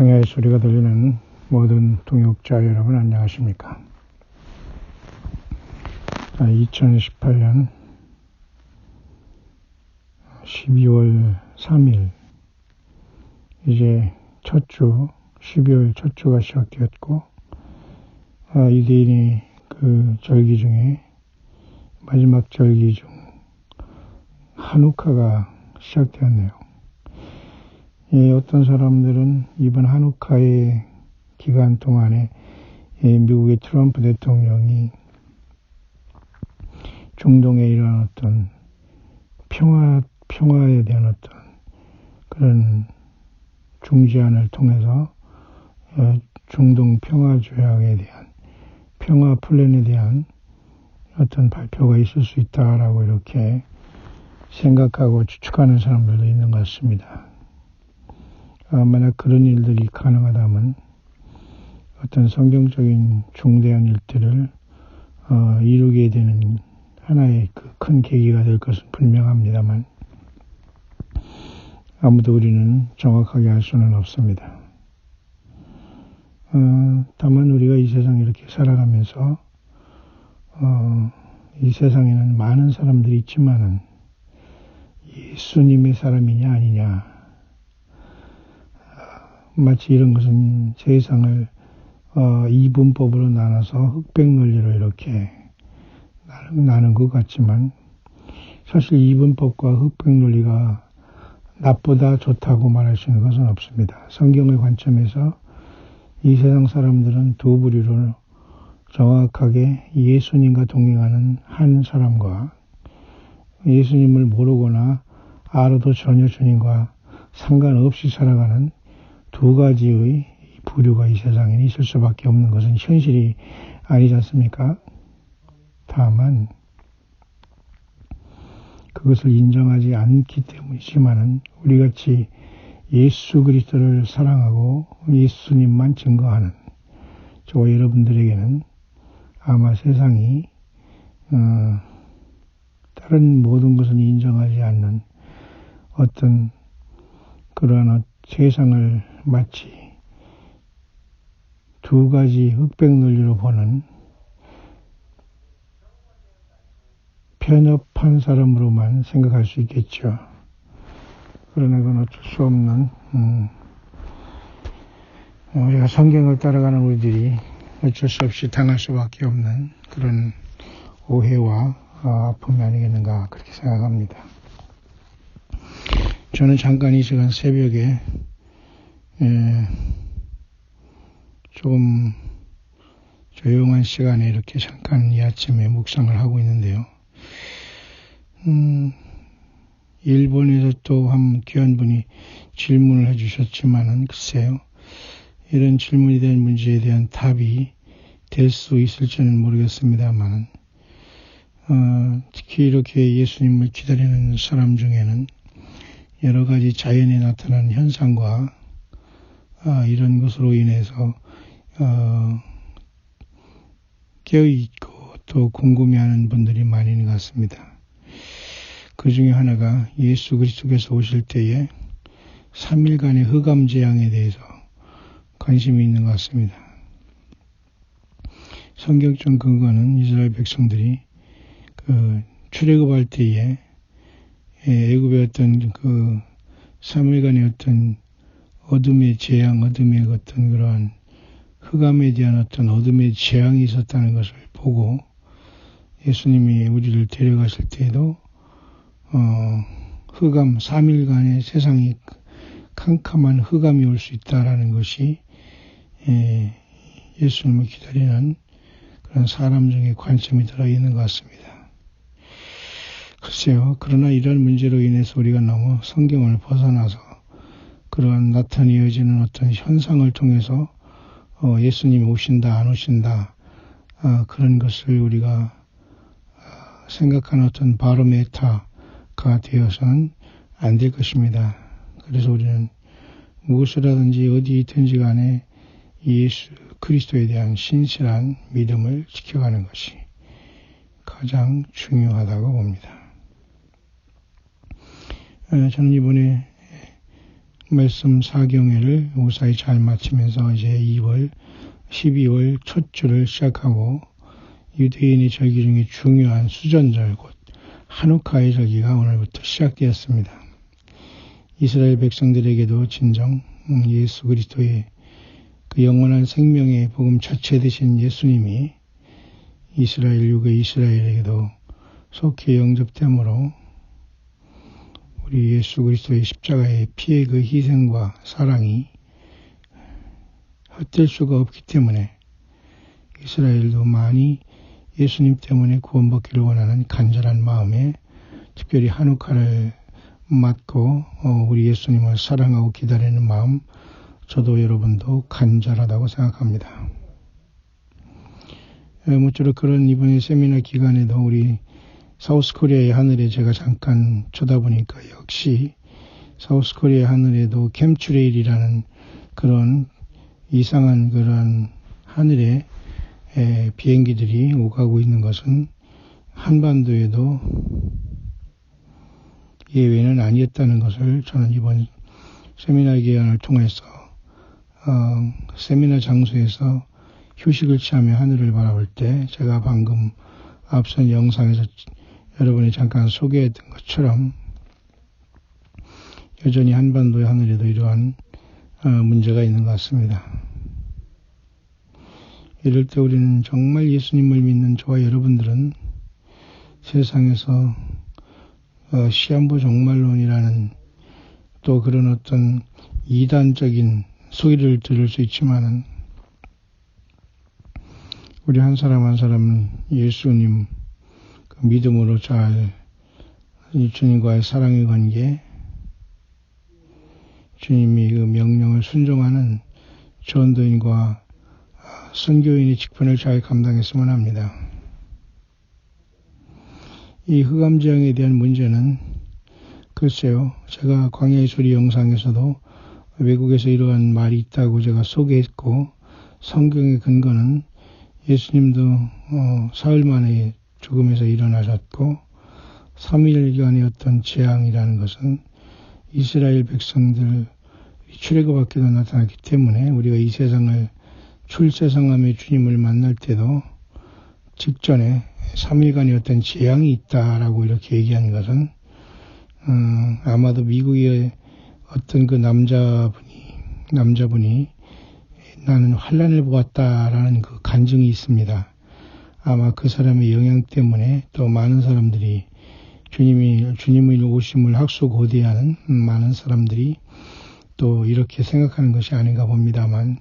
광야의 소리가 들리는 모든 동역자 여러분 안녕하십니까? 2018년 12월 3일 이제 첫 주, 12월 첫 주가 시작되었고 아, 유대인의 그 절기 중에 마지막 절기 중 한우카가 시작되었네요. 예, 어떤 사람들은 이번 한우카의 기간 동안에 예, 미국의 트럼프 대통령이 중동에 이런 어떤 평화, 평화에 대한 어떤 그런 중재안을 통해서 어, 중동 평화 조약에 대한 평화 플랜에 대한 어떤 발표가 있을 수 있다라고 이렇게 생각하고 추측하는 사람들도 있는 것 같습니다. 어, 만약 그런 일들이 가능하다면 어떤 성경적인 중대한 일들을 어, 이루게 되는 하나의 그 큰 계기가 될 것은 분명합니다만 아무도 우리는 정확하게 알 수는 없습니다. 어, 다만 우리가 이 세상에 이렇게 살아가면서 어, 이 세상에는 많은 사람들이 있지만은 예수님의 사람이냐 아니냐 마치 이런 것은 세상을 어, 이분법으로 나눠서 흑백 논리로 이렇게 나는 것 같지만 사실 이분법과 흑백 논리가 나쁘다 좋다고 말할 수 있는 것은 없습니다. 성경의 관점에서 이 세상 사람들은 두 부류로 정확하게 예수님과 동행하는 한 사람과 예수님을 모르거나 알아도 전혀 주님과 상관없이 살아가는 두 가지의 부류가 이 세상에 있을 수밖에 없는 것은 현실이 아니지 않습니까? 다만 그것을 인정하지 않기 때문이지만은 우리 같이 예수 그리스도를 사랑하고 예수님만 증거하는 저와 여러분들에게는 아마 세상이 어, 다른 모든 것은 인정하지 않는 어떤 그러한 세상을 마치 두 가지 흑백 논리로 보는 편협한 사람으로만 생각할 수 있겠죠. 그러나 그건 어쩔 수 없는, 음, 우리가 성경을 따라가는 우리들이 어쩔 수 없이 당할 수밖에 없는 그런 오해와 아픔이 아니겠는가 그렇게 생각합니다. 저는 잠깐 이 시간 새벽에 에, 조금 조용한 시간에 이렇게 잠깐 이 아침에 묵상을 하고 있는데요. 음, 일본에서 또 한 귀한 분이 질문을 해주셨지만은 글쎄요. 이런 질문에 대한 문제에 대한 답이 될 수 있을지는 모르겠습니다만은 어, 특히 이렇게 예수님을 기다리는 사람 중에는 여러 가지 자연에 나타나는 현상과 아, 이런 것으로 인해서 어, 깨어있고 또 궁금해하는 분들이 많이 있는 것 같습니다. 그 중에 하나가 예수 그리스도께서 오실 때에 3일간의 흑암 재앙에 대해서 관심이 있는 것 같습니다. 성경적 근거는 이스라엘 백성들이 그 출애굽할 때에 애굽의 어떤 그 3일간의 어떤 어둠의 재앙, 어둠의 어떤 그러한 흑암에 대한 어떤 어둠의 재앙이 있었다는 것을 보고 예수님이 우리를 데려가실 때에도 어, 흑암 3일간의 세상이 캄캄한 흑암이 올 수 있다라는 것이 예, 예수님을 기다리는 그런 사람 중에 관심이 들어 있는 것 같습니다. 글쎄요. 그러나 이런 문제로 인해서 우리가 너무 성경을 벗어나서 그러한 나타내어지는 어떤 현상을 통해서 어, 예수님이 오신다 안 오신다 어, 그런 것을 우리가 어, 생각하는 어떤 바로메타가 되어서는 안 될 것입니다. 그래서 우리는 무엇이라든지 어디 있든지 간에 예수 그리스도에 대한 신실한 믿음을 지켜가는 것이 가장 중요하다고 봅니다. 저는 이번에 말씀 사경회를 무사히 잘 마치면서 이제 2월, 12월 첫 주를 시작하고 유대인의 절기 중에 중요한 수전절 곧 한우카의 절기가 오늘부터 시작되었습니다. 이스라엘 백성들에게도 진정 예수 그리스도의 그 영원한 생명의 복음 자체 되신 예수님이 이스라엘 유괴 이스라엘에게도 속히 영접됨으로 우리 예수 그리스도의 십자가의 피의 그 희생과 사랑이 헛될 수가 없기 때문에 이스라엘도 많이 예수님 때문에 구원받기를 원하는 간절한 마음에 특별히 한우카를 맞고 어, 우리 예수님을 사랑하고 기다리는 마음 저도 여러분도 간절하다고 생각합니다. 모쪼록 그런 이번에 세미나 기간에도 우리 사우스 코리아의 하늘에 제가 잠깐 쳐다보니까 역시 사우스 코리아 하늘에도 캠츄레일이라는 그런 이상한 그런 하늘에 비행기들이 오가고 있는 것은 한반도에도 예외는 아니었다는 것을 저는 이번 세미나 기간을 통해서 어, 세미나 장소에서 휴식을 취하며 하늘을 바라볼 때 제가 방금 앞선 영상에서 여러분이 잠깐 소개했던 것처럼 여전히 한반도의 하늘에도 이러한 어, 문제가 있는 것 같습니다. 이럴 때 우리는 정말 예수님을 믿는 저와 여러분들은 세상에서 어, 시한부 종말론이라는 또 그런 어떤 이단적인 소리를 들을 수 있지만은 우리 한 사람 한 사람은 예수님 믿음으로 잘 주님과의 사랑의 관계, 주님이 그 명령을 순종하는 전도인과 선교인의 직분을 잘 감당했으면 합니다. 이 흑암지향에 대한 문제는 글쎄요, 제가 광야의 소리 영상에서도 외국에서 이러한 말이 있다고 제가 소개했고 성경의 근거는 예수님도 어, 사흘 만에 죽음에서 일어나셨고 3일간의 어떤 재앙이라는 것은 이스라엘 백성들 출애굽 밖에도 나타났기 때문에 우리가 이 세상을 출세상함의 주님을 만날 때도 직전에 3일간의 어떤 재앙이 있다라고 이렇게 얘기하는 것은 음, 아마도 미국의 어떤 그 남자분이 남자분이 나는 환란을 보았다라는 그 간증이 있습니다. 아마 그 사람의 영향 때문에 또 많은 사람들이 주님이 주님의 오심을 학수고대하는 많은 사람들이 또 이렇게 생각하는 것이 아닌가 봅니다만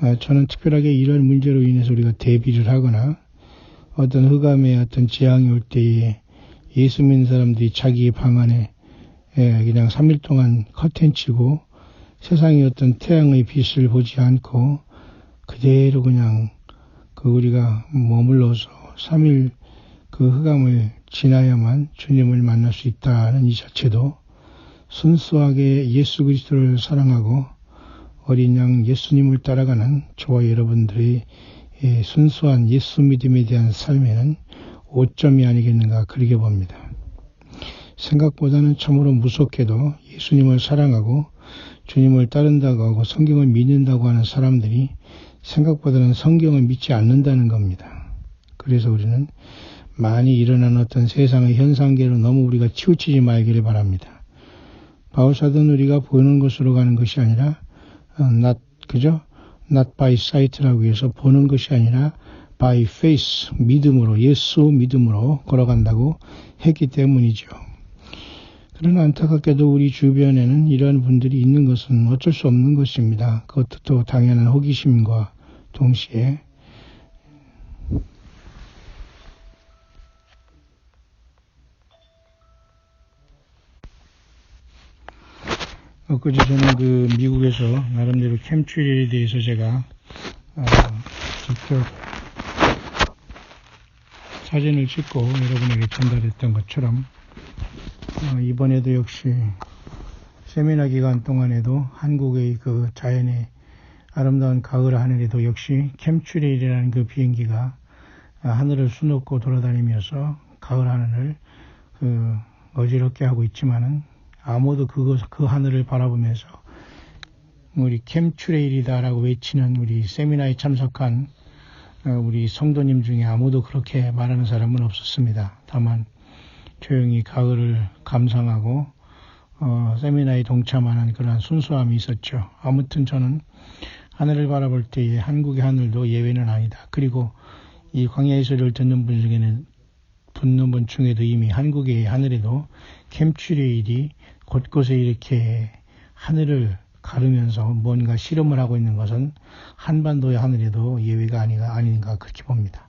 아, 저는 특별하게 이런 문제로 인해서 우리가 대비를 하거나 어떤 흑암의 어떤 재앙이 올 때에 예수 믿는 사람들이 자기 방 안에 예, 그냥 3일 동안 커튼 치고 세상의 어떤 태양의 빛을 보지 않고 그대로 그냥 그 우리가 머물러서 3일 그 흑암을 지나야만 주님을 만날 수 있다는 이 자체도 순수하게 예수 그리스도를 사랑하고 어린 양 예수님을 따라가는 저와 여러분들의 예, 순수한 예수 믿음에 대한 삶에는 오점이 아니겠는가 그렇게 봅니다. 생각보다는 참으로 무섭게도 예수님을 사랑하고 주님을 따른다고 하고 성경을 믿는다고 하는 사람들이 생각보다는 성경을 믿지 않는다는 겁니다. 그래서 우리는 많이 일어나는 어떤 세상의 현상계로 너무 우리가 치우치지 말기를 바랍니다. 바울사도는 우리가 보는 것으로 가는 것이 아니라 어, not 그죠? not by sight라고 해서 보는 것이 아니라 by faith 믿음으로 예수 믿음으로 걸어간다고 했기 때문이죠. 그러나 안타깝게도 우리 주변에는 이러한 분들이 있는 것은 어쩔 수 없는 것입니다. 그것도 또 당연한 호기심과 동시에 엊그제 저는 그 미국에서 나름대로 캠트리에 대해서 제가 어, 직접 사진을 찍고 여러분에게 전달했던 것처럼 어, 이번에도 역시 세미나 기간 동안에도 한국의 그 자연의 아름다운 가을 하늘에도 역시 캠츄레일이라는 그 비행기가 하늘을 수놓고 돌아다니면서 가을 하늘을 그 어지럽게 하고 있지만은 아무도 그거, 그 하늘을 바라보면서 우리 캠츄레일이다라고 외치는 우리 세미나에 참석한 어, 우리 성도님 중에 아무도 그렇게 말하는 사람은 없었습니다. 다만 조용히 가을을 감상하고 어, 세미나에 동참하는 그런 순수함이 있었죠. 아무튼 저는 하늘을 바라볼 때에 한국의 하늘도 예외는 아니다. 그리고 이 광야의 소리를 듣는 분 중에는 듣는 분 중에도 이미 한국의 하늘에도 캠츄레일이 곳곳에 이렇게 하늘을 가르면서 뭔가 실험을 하고 있는 것은 한반도의 하늘에도 예외가 아닌가, 아닌가 그렇게 봅니다.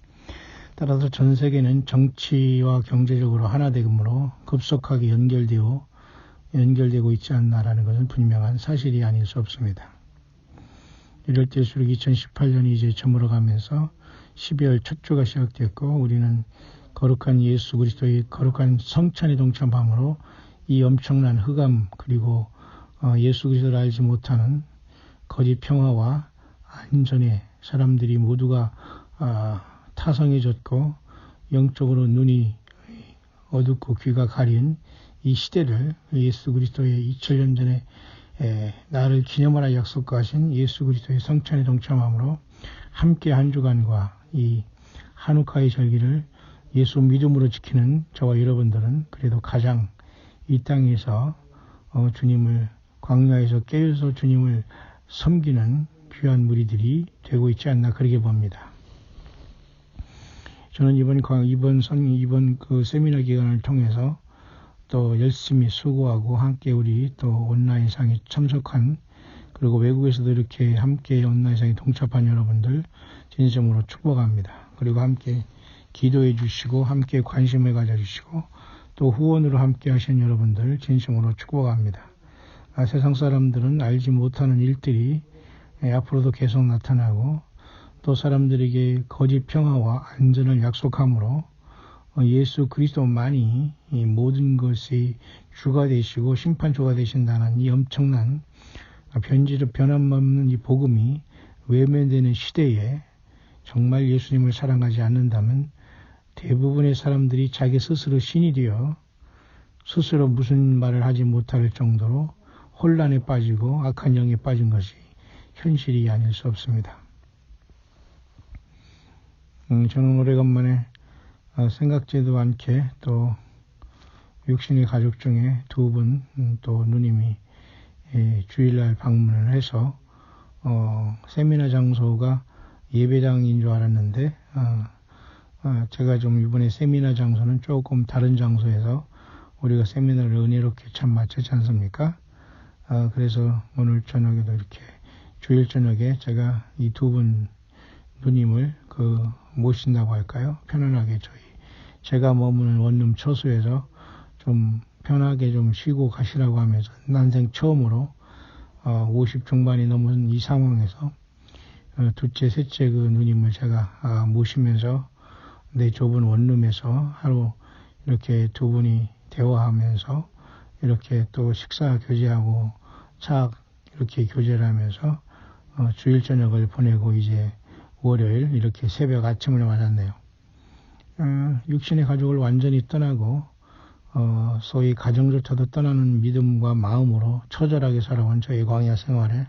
따라서 전 세계는 정치와 경제적으로 하나 되므로 급속하게 연결되어 연결되고 있지 않나라는 것은 분명한 사실이 아닐 수 없습니다. 이럴 때수록 2018년이 이제 저물어가면서 12월 첫 주가 시작됐고 우리는 거룩한 예수 그리스도의 거룩한 성찬에 동참함으로 이 엄청난 흑암 그리고 어, 예수 그리스도를 알지 못하는 거짓 평화와 안전에 사람들이 모두가 아, 타성해졌고 영적으로 눈이 어둡고 귀가 가린 이 시대를 예수 그리스도의 2000년 전에 에, 나를 기념하라 약속하신 예수 그리스도의 성찬에 동참함으로 함께 한 주간과 이 한우카의 절기를 예수 믿음으로 지키는 저와 여러분들은 그래도 가장 이 땅에서 어, 주님을 광야에서 깨어서 주님을 섬기는 귀한 무리들이 되고 있지 않나 그렇게 봅니다. 저는 이번 이번 선 이번 그 세미나 기간을 통해서 또 열심히 수고하고 함께 우리 또 온라인상에 참석한 그리고 외국에서도 이렇게 함께 온라인상에 동참한 여러분들 진심으로 축복합니다. 그리고 함께 기도해 주시고 함께 관심을 가져주시고 또 후원으로 함께 하신 여러분들 진심으로 축복합니다. 아, 세상 사람들은 알지 못하는 일들이 예, 앞으로도 계속 나타나고 또 사람들에게 거짓 평화와 안전을 약속함으로 어, 예수 그리스도만이 모든 것이 주가 되시고 심판주가 되신다는 이 엄청난 변질을 변함없는 이 복음이 외면되는 시대에 정말 예수님을 사랑하지 않는다면 대부분의 사람들이 자기 스스로 신이 되어 스스로 무슨 말을 하지 못할 정도로 혼란에 빠지고 악한 영에 빠진 것이 현실이 아닐 수 없습니다. 음, 저는 오래간만에 어, 생각지도 않게 또 육신의 가족 중에 두 분또 음, 누님이 예, 주일날 방문을 해서 어, 세미나 장소가 예배장인 줄 알았는데 어, 어, 제가 좀 이번에 세미나 장소는 조금 다른 장소에서 우리가 세미나를 은혜롭게 참 마쳤지 않습니까? 어, 그래서 오늘 저녁에도 이렇게 주일 저녁에 제가 이 두 분 누님을 그 모신다고 할까요? 편안하게 저희 제가 머무는 원룸 처소에서 좀 편하게 좀 쉬고 가시라고 하면서 난생 처음으로 어, 50 중반이 넘은 이 상황에서 어, 둘째, 셋째 그 누님을 제가 아, 모시면서 내 좁은 원룸에서 하루 이렇게 두 분이 대화하면서 이렇게 또 식사 교제하고 차 이렇게 교제를 하면서 어, 주일 저녁을 보내고 이제 월요일 이렇게 새벽 아침을 맞았네요. 어, 육신의 가족을 완전히 떠나고 어, 소위 가정조차도 떠나는 믿음과 마음으로 처절하게 살아온 저의 광야 생활에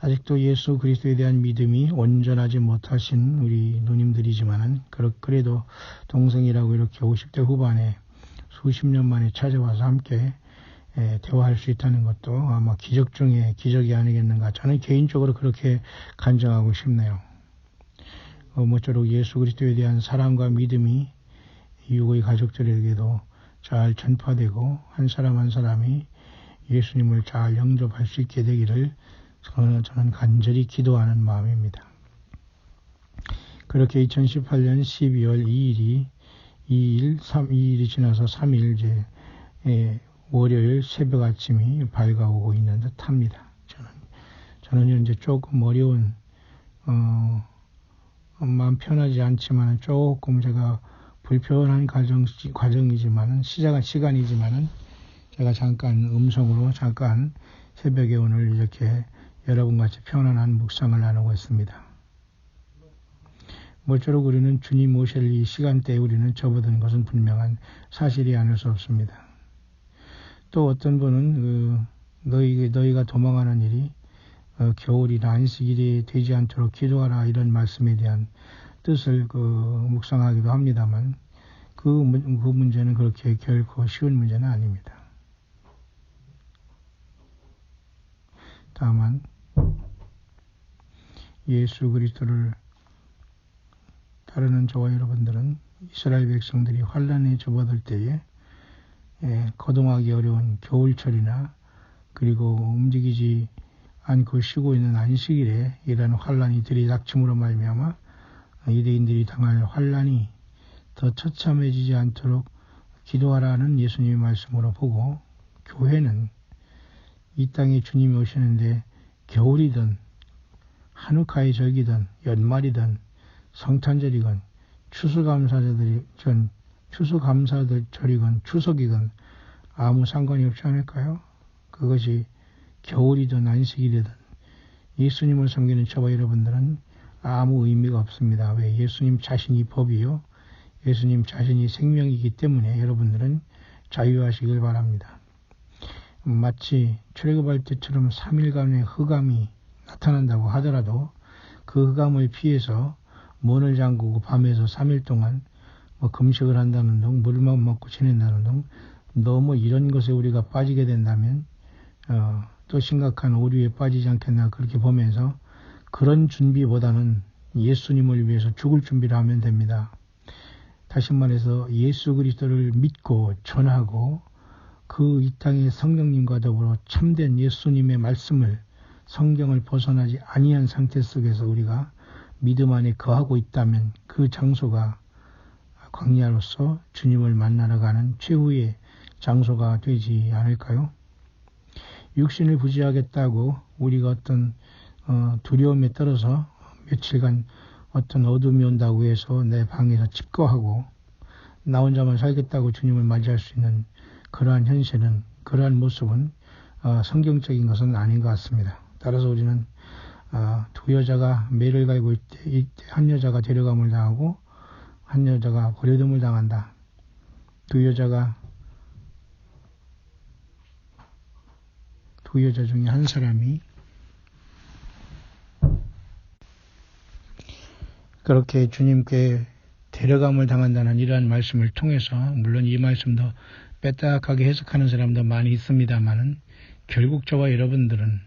아직도 예수 그리스도에 대한 믿음이 온전하지 못하신 우리 누님들이지만은 그래도 동생이라고 이렇게 50대 후반에 수십 년 만에 찾아와서 함께 에, 대화할 수 있다는 것도 아마 기적 중에 기적이 아니겠는가 저는 개인적으로 그렇게 간증하고 싶네요. 어, 모쪼록 예수 그리스도에 대한 사랑과 믿음이 이후의 가족들에게도 잘 전파되고 한 사람 한 사람이 예수님을 잘 영접할 수 있게 되기를 저는, 간절히 기도하는 마음입니다. 그렇게 2018년 12월 2일이 2일, 3, 2일이 지나서 3일 이제 예, 월요일 새벽 아침이 밝아오고 있는 듯 합니다. 저는, 저는 현재 조금 어려운, 어, 마음 편하지 않지만 조금 제가 불편한 과정, 과정이지만은 시작한 시간이지만은 제가 잠깐 음성으로 잠깐 새벽에 오늘 이렇게 여러분 같이 편안한 묵상을 나누고 있습니다. 모쪼록 우리는 주님 오실 이 시간대에 우리는 접어든 것은 분명한 사실이 아닐 수 없습니다. 또 어떤 분은 그 너희 너희가 도망하는 일이 어, 겨울이나 안식일이 되지 않도록 기도하라 이런 말씀에 대한 뜻을 그 묵상하기도 합니다만 그, 그 문제는 그렇게 결코 쉬운 문제는 아닙니다. 다만 예수 그리스도를 따르는 저와 여러분들은 이스라엘 백성들이 환란에 접어들 때에 예, 거동하기 어려운 겨울철이나 그리고 움직이지 않고 쉬고 있는 안식일에 이러한 환란이 들이닥침으로 말미암아 유대인들이 당할 환란이 더 처참해지지 않도록 기도하라는 예수님의 말씀으로 보고 교회는 이 땅에 주님이 오시는데 겨울이든 한우카의 절기든 연말이든 성탄절이건 추수감사절이건 추수감사절이건 추석이건 아무 상관이 없지 않을까요? 그것이 겨울이든 안식일이든 예수님을 섬기는 저와 여러분들은 아무 의미가 없습니다. 왜? 예수님 자신이 법이요. 예수님 자신이 생명이기 때문에 여러분들은 자유하시길 바랍니다. 마치 출애굽할 때처럼 3일간의 흑암이 나타난다고 하더라도 그 흑암을 피해서 문을 잠그고 밤에서 3일 동안 뭐 금식을 한다는 등 물만 먹고 지낸다는 등 너무 이런 것에 우리가 빠지게 된다면 어, 또 심각한 오류에 빠지지 않겠나 그렇게 보면서 그런 준비보다는 예수님을 위해서 죽을 준비를 하면 됩니다. 다시 말해서 예수 그리스도를 믿고 전하고 그 이 땅의 성령님과 더불어 참된 예수님의 말씀을 성경을 벗어나지 아니한 상태 속에서 우리가 믿음 안에 거하고 있다면 그 장소가 광야로서 주님을 만나러 가는 최후의 장소가 되지 않을까요? 육신을 부지하겠다고 우리가 어떤 어, 두려움에 떨어서 며칠간 어떤 어둠이 온다고 해서 내 방에서 집거하고 나 혼자만 살겠다고 주님을 맞이할 수 있는 그러한 현실은 그러한 모습은 어, 성경적인 것은 아닌 것 같습니다. 따라서 우리는 어, 두 여자가 매를 갈고 있때 한 여자가 데려감을 당하고 한 여자가 버려둠을 당한다. 두 여자가 두 여자 중에 한 사람이 그렇게 주님께 데려감을 당한다는 이러한 말씀을 통해서 물론 이 말씀도 빼딱하게 해석하는 사람도 많이 있습니다만은 결국 저와 여러분들은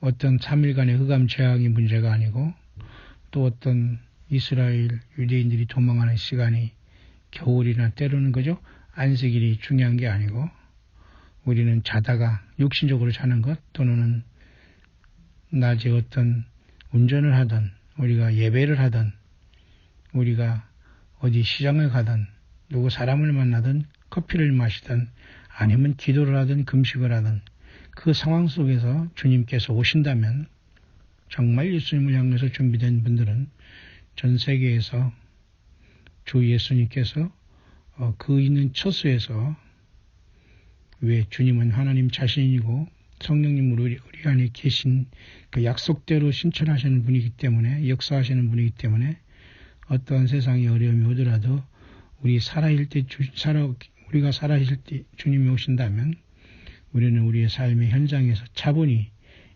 어떤 3일간의 흑암 재앙이 문제가 아니고 또 어떤 이스라엘 유대인들이 도망하는 시간이 겨울이나 때로는 그죠? 안식일이 중요한 게 아니고 우리는 자다가 육신적으로 자는 것 또는 낮에 어떤 운전을 하든 우리가 예배를 하든 우리가 어디 시장을 가든 누구 사람을 만나든 커피를 마시든 아니면 기도를 하든 금식을 하든 그 상황 속에서 주님께서 오신다면 정말 예수님을 향해서 준비된 분들은 전 세계에서 주 예수님께서 어, 그 있는 처수에서 왜 주님은 하나님 자신이고 성령님으로 우리, 안에 계신 그 약속대로 신천하시는 분이기 때문에 역사하시는 분이기 때문에 어떠한 세상의 어려움이 오더라도 우리 살아있을 때 주, 살아 우리가 살아있을 때 주님이 오신다면 우리는 우리의 삶의 현장에서 차분히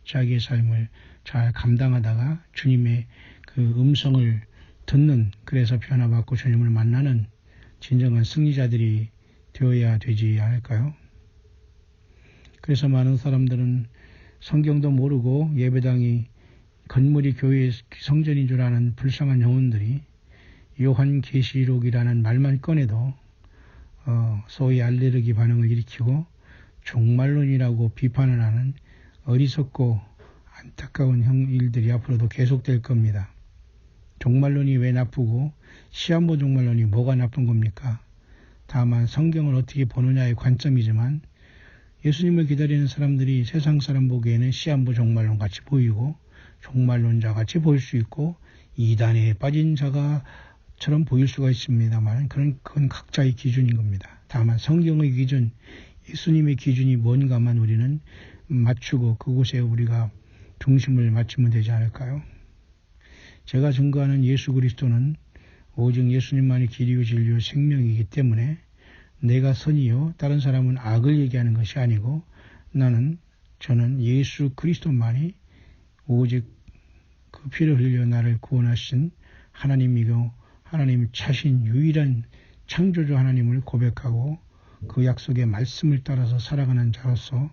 자기의 삶을 잘 감당하다가 주님의 그 음성을 듣는 그래서 변화받고 주님을 만나는 진정한 승리자들이 되어야 되지 않을까요? 그래서 많은 사람들은 성경도 모르고 예배당이 건물이 교회의 성전인 줄 아는 불쌍한 영혼들이 요한 계시록이라는 말만 꺼내도 어, 소위 알레르기 반응을 일으키고 종말론이라고 비판을 하는 어리석고 안타까운 형 일들이 앞으로도 계속될 겁니다. 종말론이 왜 나쁘고 시한부 종말론이 뭐가 나쁜 겁니까? 다만 성경을 어떻게 보느냐의 관점이지만 예수님을 기다리는 사람들이 세상 사람 보기에는 시한부 종말론 같이 보이고 종말론자 같이 보일 수 있고 이단에 빠진 자가처럼 보일 수가 있습니다만 그런 그건 각자의 기준인 겁니다. 다만 성경의 기준, 예수님의 기준이 뭔가만 우리는 맞추고 그곳에 우리가 중심을 맞추면 되지 않을까요? 제가 증거하는 예수 그리스도는 오직 예수님만이 길이요 진리요 생명이기 때문에 내가 선이요 다른 사람은 악을 얘기하는 것이 아니고 나는 저는 예수 그리스도만이 오직 그 피를 흘려 나를 구원하신 하나님이고 하나님 자신 유일한 창조주 하나님을 고백하고 그 약속의 말씀을 따라서 살아가는 자로서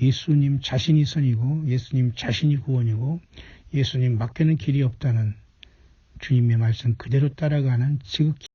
예수님 자신이 선이고 예수님 자신이 구원이고 예수님 밖에는 길이 없다는 주님의 말씀 그대로 따라가는 지극히